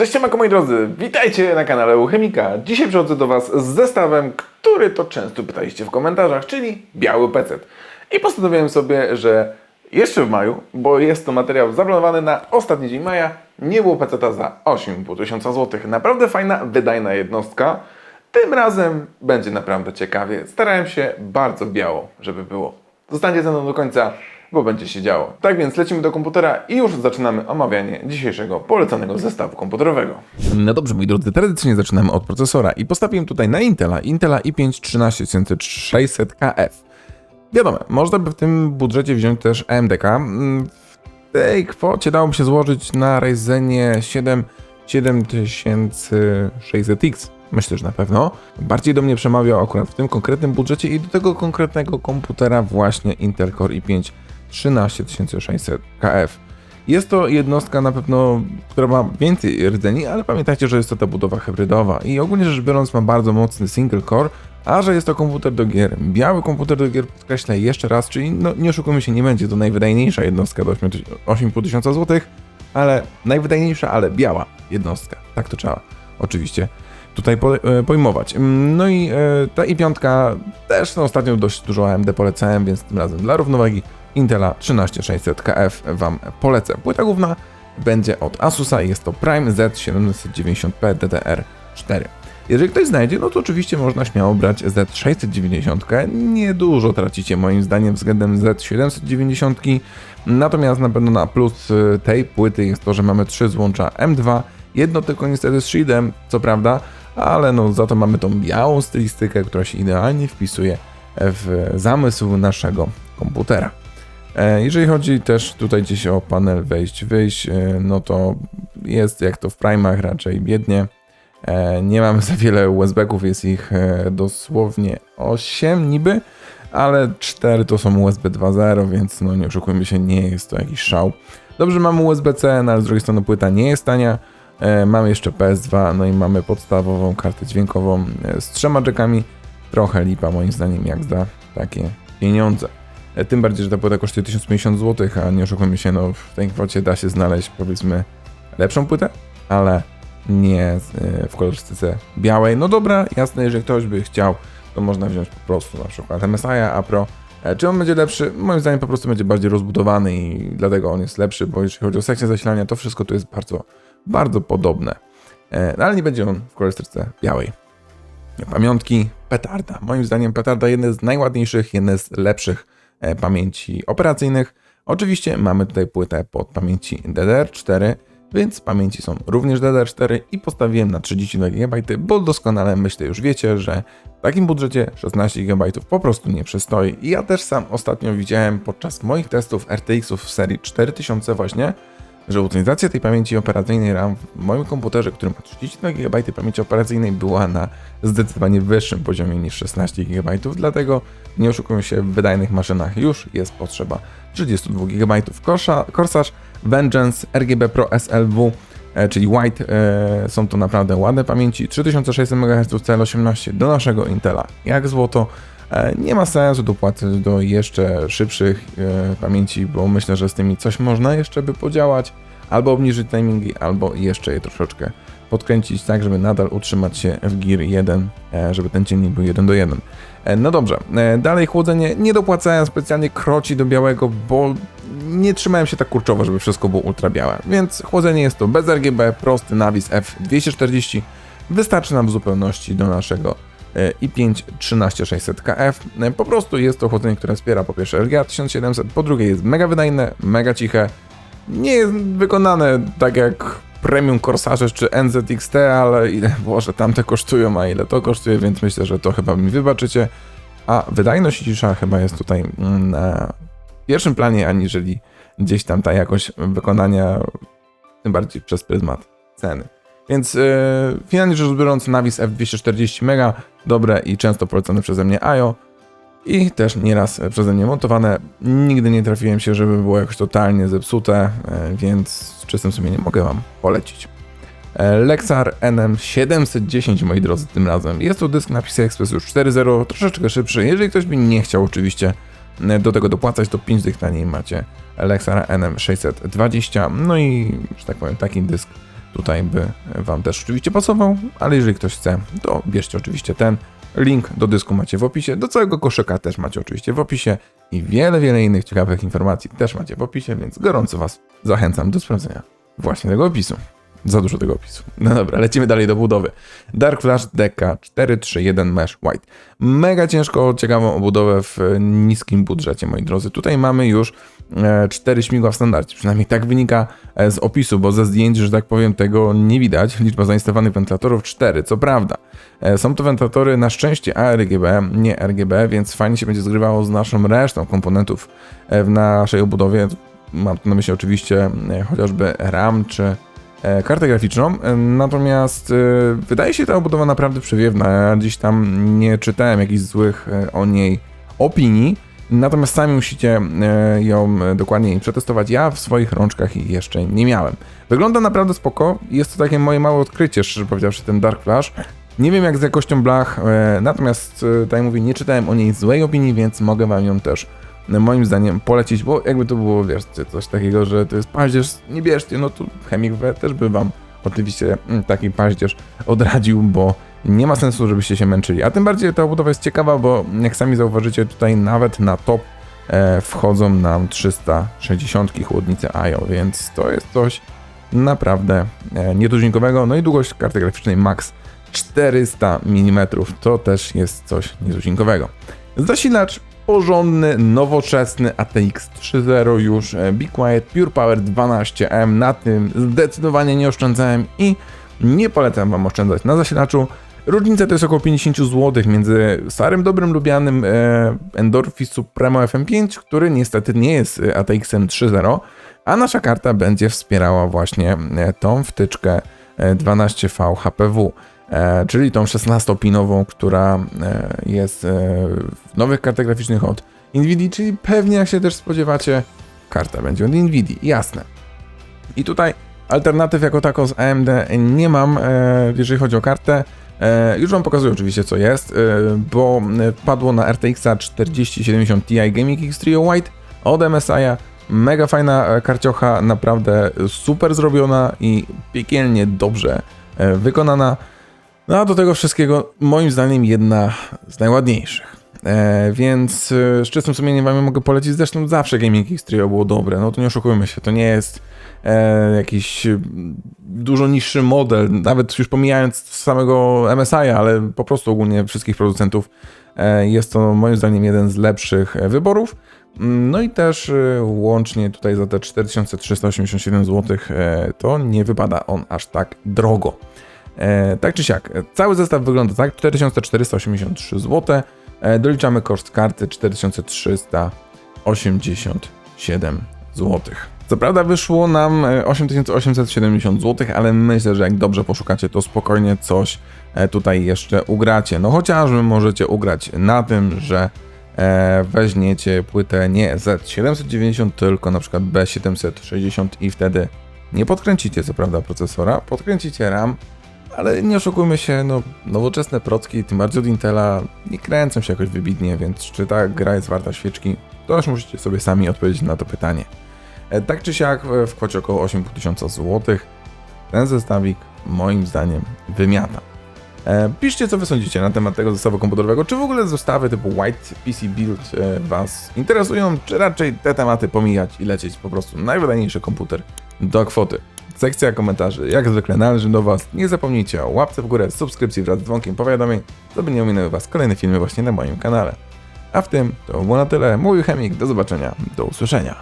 Cześć siemanko moi drodzy, witajcie na kanale Uchemika. Dzisiaj przychodzę do Was z zestawem, który to często pytaliście w komentarzach, czyli biały PC. I postanowiłem sobie, że jeszcze w maju, bo jest to materiał zaplanowany na ostatni dzień maja, nie było PC za 8,5 tysiąca złotych. Naprawdę fajna, wydajna jednostka. Tym razem będzie naprawdę ciekawie. Starałem się bardzo biało, żeby było. Zostańcie ze mną do końca, bo będzie się działo. Tak więc lecimy do komputera i już zaczynamy omawianie dzisiejszego polecanego zestawu komputerowego. No dobrze, moi drodzy, tradycyjnie zaczynamy od procesora i postawiłem tutaj na Intela, Intela i5 13600KF. Wiadomo, można by w tym budżecie wziąć też AMDK. Mm, W tej kwocie dałoby się złożyć na Ryzenie 7 7600X. Myślę, że na pewno. Bardziej do mnie przemawiał akurat w tym konkretnym budżecie i do tego konkretnego komputera właśnie Intel Core i5 13600KF. Jest to jednostka na pewno, która ma więcej rdzeni, ale pamiętajcie, że jest to ta budowa hybrydowa i ogólnie rzecz biorąc ma bardzo mocny single core, a że jest to komputer do gier, biały komputer do gier podkreślę jeszcze raz, czyli no, nie oszukujmy się, nie będzie to najwydajniejsza jednostka do 8,5 tysiąca złotych, ale najwydajniejsza, ale biała jednostka. Tak to trzeba oczywiście tutaj po, e, pojmować. Mm, No i e, ta i piątka też no, ostatnio dość dużo AMD polecałem, więc tym razem dla równowagi Intela 13600KF Wam polecę. Płyta główna będzie od Asusa i jest to Prime Z790p DDR4. Jeżeli ktoś znajdzie, no to oczywiście można śmiało brać Z690. Niedużo tracicie moim zdaniem względem Z790. Natomiast na pewno na plus y, tej płyty jest to, że mamy trzy złącza M2. Jedno tylko niestety z shieldem, co prawda, ale no za to mamy tą białą stylistykę, która się idealnie wpisuje w zamysł naszego komputera. E, Jeżeli chodzi też tutaj gdzieś o panel wejść-wyjść, e, no to jest jak to w Prime'ach raczej biednie. E, Nie mamy za wiele USB-ków, jest ich dosłownie 8 niby, ale 4 to są USB 2.0, więc no nie oszukujmy się, nie jest to jakiś szał. Dobrze, mamy USB-C, no ale z drugiej strony płyta nie jest tania. Mamy jeszcze PS2, no i mamy podstawową kartę dźwiękową z trzema jackami. Trochę lipa moim zdaniem jak za takie pieniądze. E, Tym bardziej, że ta płyta kosztuje 1050 zł, a nie oszukujmy się, no w tej kwocie da się znaleźć powiedzmy lepszą płytę, ale nie e, w kolorystyce białej. No dobra, jasne, jeżeli ktoś by chciał, to można wziąć po prostu na przykład MSI A Pro. E, Czy on będzie lepszy? Moim zdaniem po prostu będzie bardziej rozbudowany i dlatego on jest lepszy, bo jeżeli chodzi o sekcję zasilania, to wszystko tu jest bardzo, bardzo podobne. No ale nie będzie on w kolorystyce białej. Pamiątki, petarda. Moim zdaniem petarda jedne z najładniejszych, jedne z lepszych pamięci operacyjnych. Oczywiście mamy tutaj płytę pod pamięci DDR4, więc pamięci są również DDR4 i postawiłem na 32 GB, bo doskonale myślę już wiecie, że w takim budżecie 16 GB po prostu nie przystoi. I ja też sam ostatnio widziałem podczas moich testów RTX-ów w serii 4000 właśnie, że utylizacja tej pamięci operacyjnej RAM w moim komputerze, który ma 32 GB pamięci operacyjnej, była na zdecydowanie wyższym poziomie niż 16 GB, dlatego nie oszukujmy się, w wydajnych maszynach już jest potrzeba 32 GB. Corsage Vengeance RGB Pro SLW, e, czyli White, e, są to naprawdę ładne pamięci, 3600 MHz CL18 do naszego Intela, jak złoto. E, Nie ma sensu dopłacać do jeszcze szybszych e, pamięci, bo myślę, że z tymi coś można jeszcze by podziałać, albo obniżyć timingi, albo jeszcze je troszeczkę podkręcić tak, żeby nadal utrzymać się w Gear 1, e, żeby ten ciemnik był 1 do 1. E, No dobrze, dalej chłodzenie. Nie dopłacałem specjalnie kroci do białego, bo nie trzymałem się tak kurczowo, żeby wszystko było ultra białe. Więc chłodzenie jest to bez RGB, prosty Navis F240. Wystarczy nam w zupełności do naszego i5 13600KF. E, Po prostu jest to chłodzenie, które wspiera po pierwsze RGA 1700, po drugie jest mega wydajne, mega ciche. Nie jest wykonane tak jak Premium Corsage czy NZXT, ale ile, Boże, tamte kosztują, a ile to kosztuje, więc myślę, że to chyba mi wybaczycie. A wydajność i cisza chyba jest tutaj mm, na pierwszym planie, aniżeli gdzieś tam ta jakość wykonania, tym bardziej przez pryzmat ceny. Więc yy, finalnie rzecz biorąc, Navis F240 mega dobre i często polecane przeze mnie IO i też nieraz przeze mnie montowane. Nigdy nie trafiłem się, żeby było jakoś totalnie zepsute, e, więc z czystym sumieniem mogę Wam polecić. E, Lexar NM710, moi drodzy, tym razem. Jest to dysk na PCI Express już 4.0, troszeczkę szybszy. Jeżeli ktoś by nie chciał oczywiście e, do tego dopłacać, to 5 dych taniej macie Lexar NM620. No i, że tak powiem, taki dysk tutaj by Wam też oczywiście pasował, ale jeżeli ktoś chce, to bierzcie oczywiście ten. Link do dysku macie w opisie, do całego koszyka też macie oczywiście w opisie i wiele, wiele innych ciekawych informacji też macie w opisie, więc gorąco Was zachęcam do sprawdzenia właśnie tego opisu. Za dużo tego opisu. No dobra, lecimy dalej do budowy. Dark Flash DK 431 Mesh White. Mega ciężko, ciekawą obudowę w niskim budżecie, moi drodzy. Tutaj mamy już e, 4 śmigła w standardzie. Przynajmniej tak wynika e, z opisu, bo ze zdjęć, że tak powiem, tego nie widać. Liczba zainstalowanych wentylatorów 4, co prawda. E, są to wentylatory na szczęście ARGB, nie RGB, więc fajnie się będzie zgrywało z naszą resztą komponentów e, w naszej obudowie. Mam tu na myśli oczywiście e, chociażby RAM czy e, kartę graficzną, e, natomiast e, wydaje się ta obudowa naprawdę przewiewna. Ja gdzieś tam nie czytałem jakichś złych e, o niej opinii, natomiast sami musicie e, ją e, dokładniej przetestować. Ja w swoich rączkach ich jeszcze nie miałem. Wygląda naprawdę spoko, jest to takie moje małe odkrycie, szczerze powiedziawszy, ten Dark Flash. Nie wiem jak z jakością blach, e, natomiast e, tak jak mówię, nie czytałem o niej złej opinii, więc mogę wam ją też e, moim zdaniem polecić, bo jakby to było, wiesz, coś takiego, że to jest paździerz, nie bierzcie, no to W też by wam oczywiście mm, taki paździerz odradził, bo nie ma sensu, żebyście się męczyli. A tym bardziej ta obudowa jest ciekawa, bo jak sami zauważycie, tutaj nawet na top e, wchodzą nam 360 chłodnice IO, więc to jest coś naprawdę e, nietuzinkowego. No i długość karty graficznej max 400 mm, to też jest coś nietuzinkowego. Zasilacz porządny, nowoczesny ATX 3.0 już, e, Be Quiet Pure Power 12M, na tym zdecydowanie nie oszczędzałem i nie polecam Wam oszczędzać na zasilaczu. Różnica to jest około 50 zł między starym, dobrym, lubianym e, Endorphi Supremo FM5, który niestety nie jest e, ATX-em 3.0, a nasza karta będzie wspierała właśnie e, tą wtyczkę e, 12V HPW, czyli tą 16-pinową, która e, jest e, w nowych kartach graficznych od Nvidia, czyli pewnie jak się też spodziewacie, karta będzie od Nvidia, jasne. I tutaj alternatyw jako tako z AMD nie mam, e, jeżeli chodzi o kartę. E, Już Wam pokazuję oczywiście co jest, e, bo e, padło na RTX 4070 Ti Gaming X Trio White od MSI'a. Mega fajna e, karciocha, naprawdę super zrobiona i piekielnie dobrze e, wykonana. No a do tego wszystkiego moim zdaniem jedna z najładniejszych. E, więc e, z czystym sumieniem wam mogę polecić, zresztą zawsze Gaming X Trio było dobre, no to nie oszukujmy się, to nie jest e, jakiś e, dużo niższy model, nawet już pomijając samego MSI, ale po prostu ogólnie wszystkich producentów e, jest to moim zdaniem jeden z lepszych e, wyborów. Mm, No i też e, łącznie tutaj za te 4387 zł to nie wypada on aż tak drogo. E, tak czy siak, e, cały zestaw wygląda tak, 4483 zł, e, doliczamy koszt karty 4387 zł. Co prawda wyszło nam e, 8870 zł, ale myślę, że jak dobrze poszukacie, to spokojnie coś e, tutaj jeszcze ugracie. No chociażby możecie ugrać na tym, że e, weźmiecie płytę nie Z790, tylko na przykład B760 i wtedy nie podkręcicie co prawda procesora, podkręcicie RAM, ale nie oszukujmy się, no nowoczesne procki, tym bardziej od Intela, nie kręcą się jakoś wybitnie, więc czy ta gra jest warta świeczki, to już musicie sobie sami odpowiedzieć na to pytanie. E, Tak czy siak w kwocie około 8500 zł ten zestawik moim zdaniem wymiata. E, Piszcie co wy sądzicie na temat tego zestawu komputerowego, czy w ogóle zestawy typu White PC Build e, was interesują, czy raczej te tematy pomijać i lecieć po prostu najwydajniejszy komputer do kwoty. Sekcja komentarzy, jak zwykle należy do was. Nie zapomnijcie o łapce w górę, subskrypcji wraz z dzwonkiem powiadomień, żeby nie ominęły was kolejne filmy właśnie na moim kanale. A w tym to było na tyle. Mówił Chemik, do zobaczenia, do usłyszenia.